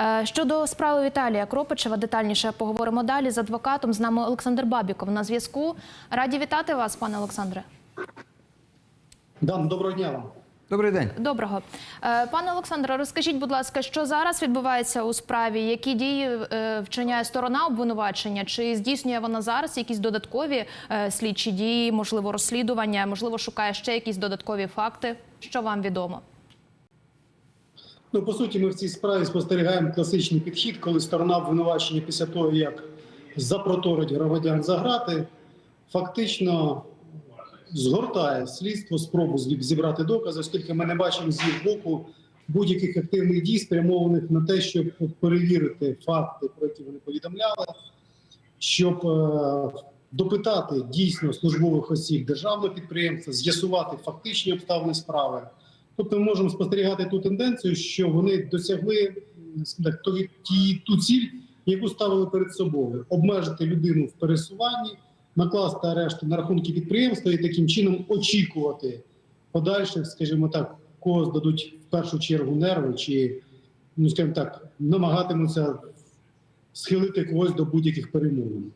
Е, Щодо справи Віталія Кропичева, детальніше поговоримо далі з адвокатом. З нами Олександр Бабіков на зв'язку. Раді вітати вас, пане Олександре. Дан, доброго дня вам. Добрий день. Доброго. Е, Пане Олександре, розкажіть, будь ласка, що зараз відбувається у справі? Які дії е, вчиняє сторона обвинувачення? Чи здійснює вона зараз якісь додаткові слідчі дії, можливо, розслідування, можливо, шукає ще якісь додаткові факти? Що вам відомо? Ну, по суті, ми в цій справі спостерігаємо класичний підхід, коли сторона обвинувачення після того, як запроторить громадян за грати, фактично згортає слідство спробу зібрати докази, оскільки ми не бачимо з їх боку будь-яких активних дій, спрямованих на те, щоб перевірити факти, про які вони повідомляли, щоб е, допитати дійсно службових осіб державного підприємства, з'ясувати фактичні обставини справи. Тобто ми можемо спостерігати ту тенденцію, що вони досягли так, ту, ту ціль, яку ставили перед собою: обмежити людину в пересуванні, накласти арешти на рахунки підприємства і таким чином очікувати подальших, скажімо так, кого здадуть в першу чергу нерви, чи ну скажімо так, намагатимуться схилити когось до будь-яких перемовин.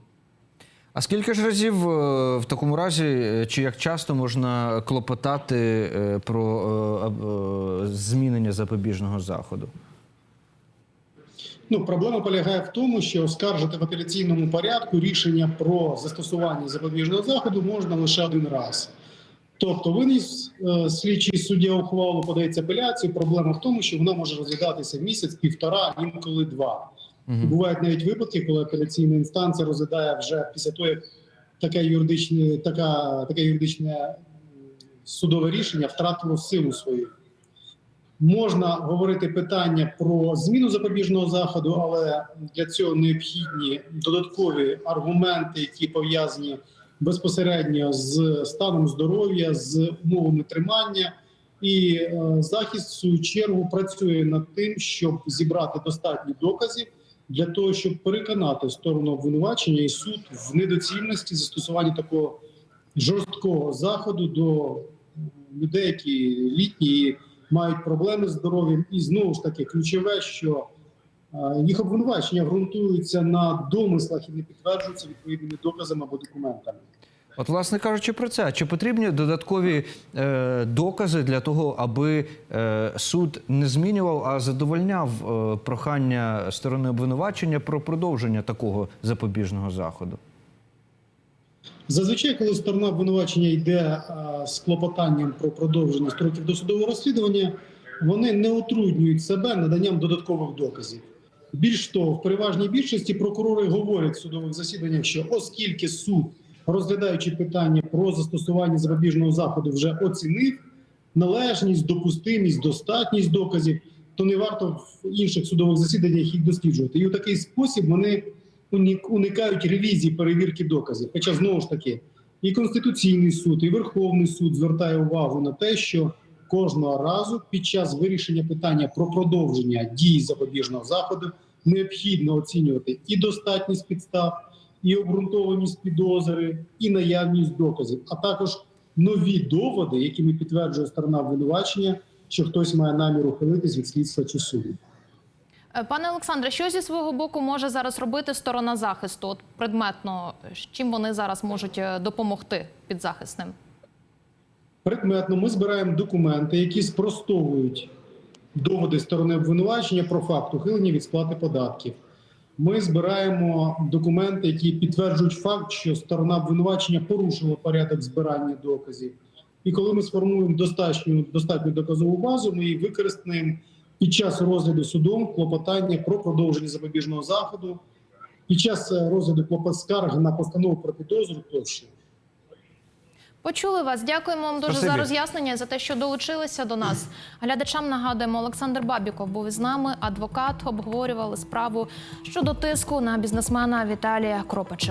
А скільки ж разів е, в такому разі, е, чи як часто можна клопотати е, про змінення запобіжного заходу? Ну, проблема полягає в тому, що оскаржити в апеляційному порядку рішення про застосування запобіжного заходу можна лише один раз. Тобто, виніс слідчий суддя ухвалу, подається апеляцію. Проблема в тому, що вона може розглядатися місяць, півтора, інколи два. Мгм. Бувають навіть випадки, коли апеляційна інстанція розглядає вже після того, як таке юридичне, така, таке юридичне судове рішення втратило силу свою. Можна говорити питання про зміну запобіжного заходу, але для цього необхідні додаткові аргументи, які пов'язані безпосередньо з станом здоров'я, з умовами тримання. І е, захист в свою чергу працює над тим, щоб зібрати достатньо доказів для того, щоб переконати сторону обвинувачення і суд в недоцільності застосування такого жорсткого заходу до людей, які літні мають проблеми з здоров'ям. І знову ж таки ключове, що е, їх обвинувачення ґрунтуються на домислах і не підтверджуються відповідними доказами або документами. От, власне кажучи, про це чи потрібні додаткові е, докази для того, аби е, суд не змінював, а задовольняв е, прохання сторони обвинувачення про продовження такого запобіжного заходу? Зазвичай, коли сторона обвинувачення йде а, з клопотанням про продовження строків досудового розслідування, вони не утруднюють себе наданням додаткових доказів. Більш того, в переважній більшості прокурори говорять в судових засіданнях, що оскільки суд, розглядаючи питання про застосування запобіжного заходу, вже оцінив належність, допустимість, достатність доказів, то не варто в інших судових засіданнях їх досліджувати. І у такий спосіб вони уникають ревізії перевірки доказів. Хоча знову ж таки і Конституційний суд, і Верховний суд звертає увагу на те, що кожного разу під час вирішення питання про продовження дії запобіжного заходу необхідно оцінювати і достатність підстав, і обґрунтованість підозри, і наявність доказів, а також нові доводи, якими підтверджує сторона обвинувачення, що хтось має намір ухилитись від слідства чи суду. Е, Пане Олександре, що зі свого боку може зараз робити сторона захисту? От предметно, чим вони зараз можуть е, допомогти підзахисним? Предметно ми збираємо документи, які спростовують доводи сторони обвинувачення про факт ухилення від сплати податків. Ми збираємо документи, які підтверджують факт, що сторона обвинувачення порушила порядок збирання доказів. І коли ми сформуємо достатню, достатню доказову базу, ми її використаємо під час розгляду судом клопотання про продовження запобіжного заходу, під час е, розгляду клопот скарг на постанову про підозру тощо. Почули вас. Дякуємо вам дуже Спасибі. за роз'яснення за те, що долучилися до нас. Глядачам нагадуємо, Олександр Бабіков був із нами. Адвокат обговорювали справу щодо тиску на бізнесмена Віталія Кропача.